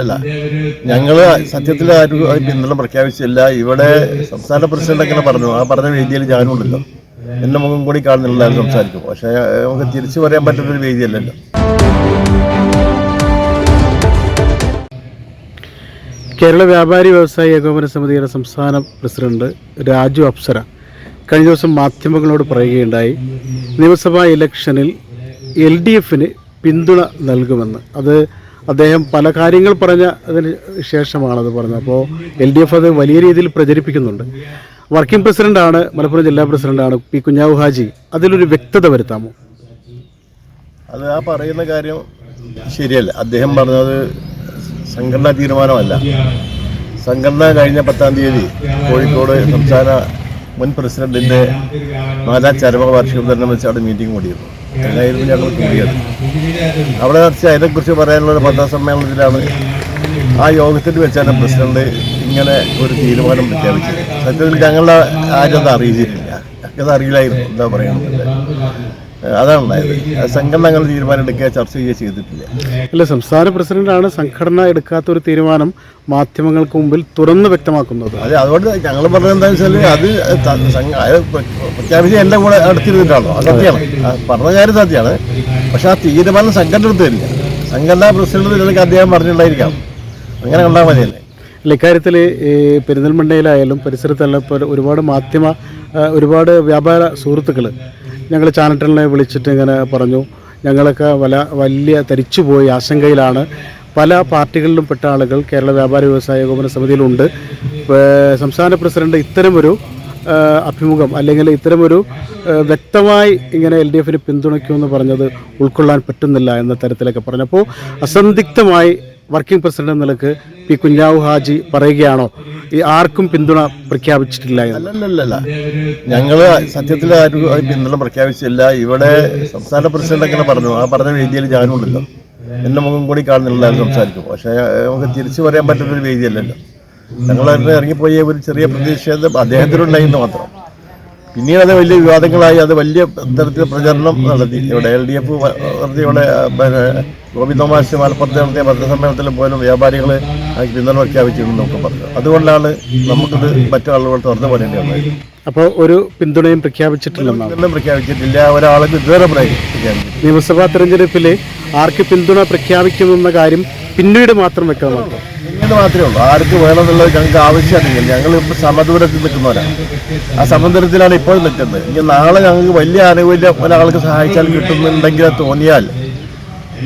അല്ല. ഞങ്ങൾ സത്യത്തിൽ ആരും പിന്തുണ പ്രഖ്യാപിച്ചില്ല. ഇവിടെ സംസ്ഥാന പ്രസിഡന്റ് അങ്ങനെ പറഞ്ഞു. ആ പറഞ്ഞ വേദിയിൽ ഞാനുണ്ടല്ലോ. എന്നെ മുഖം കൂടി കാണുന്നില്ല സംസാരിക്കും. പക്ഷേ നമുക്ക് തിരിച്ചു പറയാൻ പറ്റുന്നൊരു വേദിയല്ലല്ലോ. കേരള വ്യാപാരി വ്യവസായി ഏകോപന സമിതിയുടെ സംസ്ഥാന പ്രസിഡന്റ് രാജു അപ്സര കഴിഞ്ഞ ദിവസം മാധ്യമങ്ങളോട് പറയുകയുണ്ടായി നിയമസഭാ ഇലക്ഷനിൽ എൽ ഡി എഫിന് പിന്തുണ നൽകുമെന്ന്. അത് അദ്ദേഹം പല കാര്യങ്ങൾ പറഞ്ഞ അതിന് ശേഷമാണത് പറഞ്ഞത്. അപ്പോൾ എൽ ഡി എഫ് അത് വലിയ രീതിയിൽ പ്രചരിപ്പിക്കുന്നുണ്ട്. വർക്കിംഗ് പ്രസിഡന്റാണ് മലപ്പുറം ജില്ലാ പ്രസിഡന്റാണ് പി കുഞ്ഞാവു ഹാജി. അതിലൊരു വ്യക്തത വരുത്താമോ? അത് ആ പറയുന്ന കാര്യം ശരിയല്ല. അദ്ദേഹം പറഞ്ഞത് സംഘടനാ തീരുമാനമല്ല. സംഘടന കഴിഞ്ഞ പത്താം തീയതി കോഴിക്കോട് സംസ്ഥാന മുൻ പ്രസിഡന്റിന്റെ നാലാം ചരമ അവിടെ മീറ്റിംഗ് കൂടിയിരുന്നു. അതിനായിരുന്നു ഞങ്ങൾ കൂടിയത്. അവിടെ വെച്ച് അതിനെക്കുറിച്ച് പറയാനുള്ള ഒരു പത്രസമ്മേളനത്തിലാണ് ആ യോഗത്തിൽ വെച്ചാണ് പ്രസിഡന്റ് ഇങ്ങനെ ഒരു തീരുമാനം പ്രഖ്യാപിച്ചത്. സത്യത്തിൽ ഞങ്ങളുടെ ആരും അത് അറിയിച്ചിട്ടില്ല. ഞങ്ങൾക്കത് അറിയില്ലായിരുന്നു. എന്താ പറയുന്നത് അതാണ് ഉണ്ടായത് അത് സംഘടന അങ്ങനെ തീരുമാനം എടുക്കുക ചർച്ച ചെയ്യുക ചെയ്തിട്ടില്ല. അല്ല സംസ്ഥാന പ്രസിഡന്റാണ് സംഘടന എടുക്കാത്ത ഒരു തീരുമാനം മാധ്യമങ്ങൾക്ക് മുമ്പിൽ തുറന്ന് വ്യക്തമാക്കുന്നത്. അത് അതുകൊണ്ട് ഞങ്ങൾ പറഞ്ഞത് എന്താണെന്ന് വെച്ചാൽ അത് പ്രഖ്യാപിച്ച് എന്റെ കൂടെ അടുത്തിരുന്നിട്ടാണോ അത് സത്യമാണ്. പറഞ്ഞ കാര്യം സത്യമാണ്. പക്ഷെ ആ തീരുമാനം സംഘടന എടുത്തില്ല സംഘടനാ പ്രസിഡന്റ് ഇതിലേക്ക് അദ്ദേഹം പറഞ്ഞിട്ടുണ്ടായിരിക്കാം. അങ്ങനെ കണ്ടാൽ മതിയല്ലേ? അല്ല ഇക്കാര്യത്തിൽ ഈ പെരിന്തൽമണ്ണയിലായാലും പരിസരത്തല്ല ഒരുപാട് മാധ്യമ ഒരുപാട് വ്യാപാര സുഹൃത്തുക്കൾ ഞങ്ങൾ ചാനട്ടലിനെ വിളിച്ചിട്ട് ഇങ്ങനെ പറഞ്ഞു. ഞങ്ങളൊക്കെ വല വലിയ തരിച്ചുപോയി ആശങ്കയിലാണ്. പല പാർട്ടികളിലും പെട്ട ആളുകൾ കേരള വ്യാപാര വ്യവസായ ഏകോപന സമിതിയിലുണ്ട്. സംസ്ഥാന പ്രസിഡന്റ് ഇത്തരമൊരു അഭിമുഖം അല്ലെങ്കിൽ ഇത്തരമൊരു വ്യക്തമായി ഇങ്ങനെ എൽ ഡി എഫിന് പിന്തുണയ്ക്കുമെന്ന് പറഞ്ഞത് ഉൾക്കൊള്ളാൻ പറ്റുന്നില്ല എന്ന തരത്തിലൊക്കെ പറഞ്ഞപ്പോൾ അസന്ധിഗ്ധമായി വർക്കിംഗ് പ്രസിഡന്റ് എന്ന നിലയ്ക്ക് പി കുഞ്ഞാവു ഹാജി പറയുകയാണോ? ഈ ആർക്കും പിന്തുണ പ്രഖ്യാപിച്ചിട്ടില്ല അല്ലല്ലല്ല ഞങ്ങൾ സത്യത്തിൽ ആരും പിന്തുണ പ്രഖ്യാപിച്ചില്ല. ഇവിടെ സംസ്ഥാന പ്രസിഡന്റ് അങ്ങനെ പറഞ്ഞു. ആ പറഞ്ഞ വേദിയിൽ ഞാനുണ്ടല്ലോ. എന്റെ മുഖം കൂടി കാണുന്നില്ല സംസാരിക്കും. പക്ഷേ നമുക്ക് തിരിച്ചു പറയാൻ പറ്റുന്ന ഒരു വേദിയല്ലല്ലോ. ഞങ്ങൾ ഇറങ്ങിപ്പോയ ഒരു ചെറിയ പ്രതിഷേധം അദ്ദേഹത്തിനുണ്ടായിരുന്നു മാത്രം. പിന്നീട് അത് വലിയ വിവാദങ്ങളായി അത് വലിയ തരത്തിൽ പ്രചരണം നടത്തി. ഇവിടെ എൽ ഡി എഫ് നടത്തി ഇവിടെ പിന്നെ ഗോവിന്ദ മാഷ് മലപ്പുറത്ത് നടത്തിയ പത്രസമ്മേളനത്തിൽ പോലും വ്യാപാരികൾ പിന്തുണ പ്രഖ്യാപിച്ചിരുന്നു നമുക്ക് പറഞ്ഞു. അതുകൊണ്ടാണ് നമുക്കിത് മറ്റാളുകൾ തുറന്നു പറയേണ്ടി വന്നത് അപ്പോൾ ഒരു പിന്തുണയും പ്രഖ്യാപിച്ചിട്ടില്ല പിന്തുണ പ്രഖ്യാപിച്ചിട്ടില്ല. ഒരാളും ഇതുവരെ പ്രഖ്യാപിച്ചു നിയമസഭാ തെരഞ്ഞെടുപ്പിൽ ആർക്ക് പിന്തുണ പ്രഖ്യാപിക്കുമെന്ന കാര്യം പിന്നീട് മാത്രം വെക്കാൻ മാത്രം പിന്നീട് മാത്രമേ ഉള്ളൂ. ആർക്ക് വേണമെന്നുള്ളത് ഞങ്ങൾക്ക് ആവശ്യമില്ല ഞങ്ങൾ ഇപ്പോൾ സമദൂരത്തിൽ നിൽക്കുന്നവരാണ് ആ സമദൂരത്തിലാണ് ഇപ്പോൾ നിൽക്കുന്നത്. ഇനി നാളെ ഞങ്ങൾക്ക് വലിയ ആനുകൂല്യം ഒരാൾക്ക് സഹായിച്ചാൽ കിട്ടുന്നുണ്ടെങ്കിൽ തോന്നിയാൽ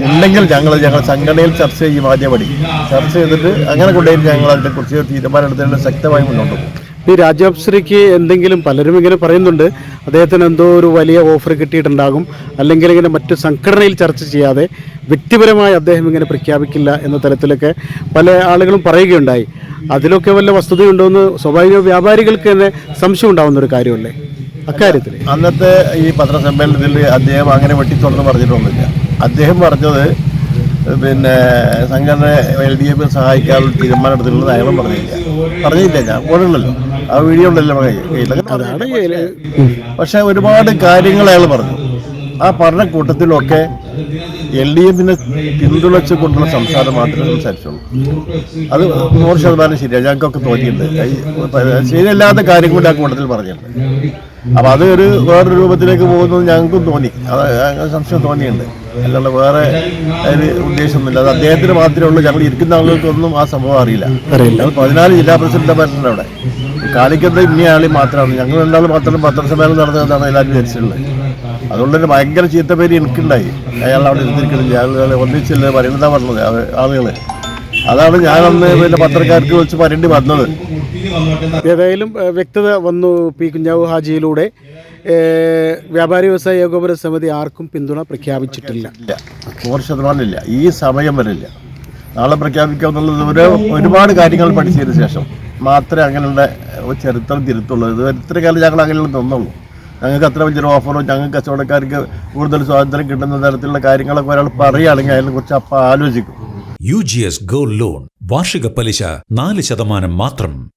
ഉണ്ടെങ്കിൽ ഞങ്ങൾ ഞങ്ങൾ സംഘടനയിൽ ചർച്ച ചെയ്യും ആദ്യപടി. ചർച്ച ചെയ്തിട്ട് അങ്ങനെ കൊണ്ടുപോയി ഞങ്ങൾ അതിനെക്കുറിച്ച് തീരുമാനം എടുത്തതിന് ശക്തമായി മുന്നോട്ട് പോകും. ഈ രാജാപ്സരയ്ക്ക് എന്തെങ്കിലും പലരും ഇങ്ങനെ പറയുന്നുണ്ട്. അദ്ദേഹത്തിന് എന്തോ ഒരു വലിയ ഓഫർ കിട്ടിയിട്ടുണ്ടാകും. അല്ലെങ്കിൽ ഇങ്ങനെ മറ്റു സംഘടനയിൽ ചർച്ച ചെയ്യാതെ വ്യക്തിപരമായി അദ്ദേഹം ഇങ്ങനെ പ്രഖ്യാപിക്കില്ല എന്ന തരത്തിലൊക്കെ പല ആളുകളും പറയുകയുണ്ടായി. അതിലൊക്കെ വല്ല വസ്തുതയുണ്ടോ എന്ന് സ്വാഭാവിക വ്യാപാരികൾക്ക് തന്നെ സംശയം ഉണ്ടാവുന്ന ഒരു കാര്യമല്ലേ? അക്കാര്യത്തിൽ അന്നത്തെ ഈ പത്രസമ്മേളനത്തിൽ അദ്ദേഹം അങ്ങനെ വെട്ടിത്തുറന്ന് പറഞ്ഞിട്ടൊന്നുമില്ല. അദ്ദേഹം പറഞ്ഞത് പിന്നെ സംഘടന എൽ ഡി എഫ് സഹായിക്കാനുള്ള തീരുമാനം എടുത്തിട്ടുള്ളത് അയാളും പറഞ്ഞില്ല. പറഞ്ഞില്ല ഞാൻ. ഓടുണ്ടല്ലോ. ആ വീഡിയോ ഉണ്ടല്ലോ. പക്ഷെ ഒരുപാട് കാര്യങ്ങൾ അയാൾ പറഞ്ഞു. ആ പറഞ്ഞ കൂട്ടത്തിലൊക്കെ എൽ ഡി എഫിനെ പിന്തുണച്ചു കൊണ്ടുള്ള സംസാരം മാത്രമേ സംസാരിച്ചുള്ളൂ. അത് നൂറ് ശതമാനം ശരിയാണ് ഞങ്ങൾക്കൊക്കെ തോന്നിയിട്ടുണ്ട്. ശരിയല്ലാത്ത കാര്യം കൂടി ആ കൂട്ടത്തിൽ പറഞ്ഞിട്ടുണ്ട്. അപ്പൊ അത് ഒരു വേറൊരു രൂപത്തിലേക്ക് പോകുന്നത് ഞങ്ങൾക്കും തോന്നി. അത് ഞങ്ങൾക്ക് സംശയം തോന്നിയുണ്ട് അല്ലാണ്ട് വേറെ അതിന് ഉദ്ദേശമൊന്നുമില്ല. അത് അദ്ദേഹത്തിന് മാത്രമേ ഉള്ളൂ. ഞങ്ങൾ ഇരിക്കുന്ന ആളുകൾക്കൊന്നും ആ സംഭവം അറിയില്ല. ഞങ്ങൾ പതിനാല് ജില്ലാ പ്രസിഡന്റ് പറഞ്ഞിട്ടുണ്ട് അവിടെ. കാലിക്കത്ത് ഇന്നയാളി മാത്രമാണ്. ഞങ്ങൾ രണ്ടാൾ മാത്രം പത്രസമ്മേളനം നടന്നതാണ് എല്ലാവരും വിചാരിച്ചിട്ടുള്ളത്. അതുകൊണ്ട് തന്നെ ഭയങ്കര ചീത്തപ്പേര് എനിക്കുണ്ടായി. അയാൾ അവിടെ ഇരുന്നിരിക്കുന്നില്ല ആളുകളെ ഒന്നിച്ചില്ല പറയുന്നതാ? പറഞ്ഞത്. ആളുകൾ അതാണ് ഞാൻ പിന്നെ പത്രക്കാർക്ക് വിളിച്ച് പറയേണ്ടി വന്നത്. ഏതായാലും വ്യക്തത വന്നു പി കുഞ്ഞാവു ഹാജിയിലൂടെ. വ്യാപാരി വ്യവസായ ഏകോപന സമിതി ആർക്കും പിന്തുണ പ്രഖ്യാപിച്ചിട്ടില്ല. നൂറ് ശതമാനം ഇല്ല ഈ സമയം വരില്ല നാളെ പ്രഖ്യാപിക്കാമെന്നുള്ളത് ഒരു ഒരുപാട് കാര്യങ്ങൾ പഠിച്ചതിന് ശേഷം മാത്രമേ അങ്ങനെയുള്ള ഒരു ചരിത്രം തിരുത്തുള്ളൂ. ഇത് ഇത്ര കാലം ഞങ്ങൾ അങ്ങനെയുള്ള തന്നുള്ളൂ ഞങ്ങൾക്ക് അത്ര വലിയൊരു ഓഫറോ ഞങ്ങൾക്ക് കച്ചവടക്കാർക്ക് കൂടുതൽ സ്വാതന്ത്ര്യം കിട്ടുന്ന തരത്തിലുള്ള കാര്യങ്ങളൊക്കെ ഒരാൾ പറയുകയാണെങ്കിൽ അതിനെക്കുറിച്ച് അപ്പം ആലോചിക്കും. U G S gold loan വാർഷിക പലിശ നാല് ശതമാനം മാത്രം.